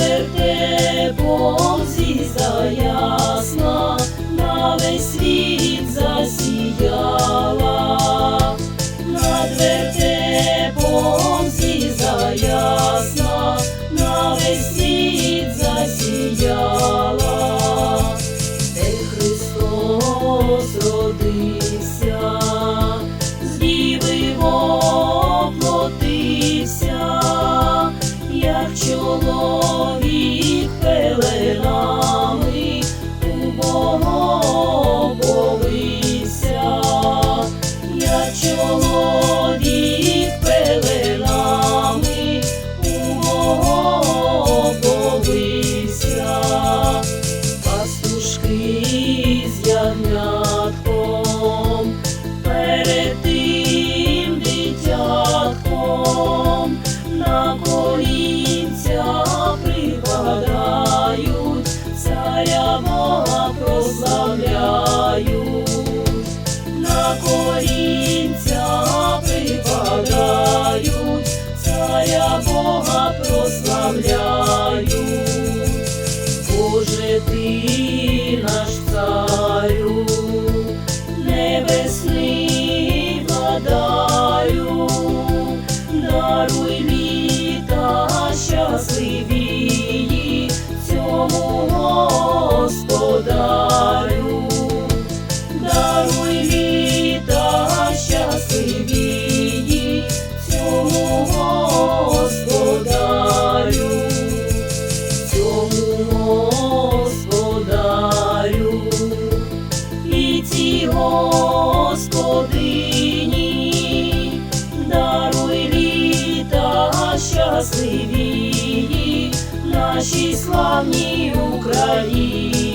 вертепом зізда ясна, на весь світ засіяла, над вертепом зізда ясна, на весь світ засіяла, Христос. Manuel. Щасливі, нашій славній Україні,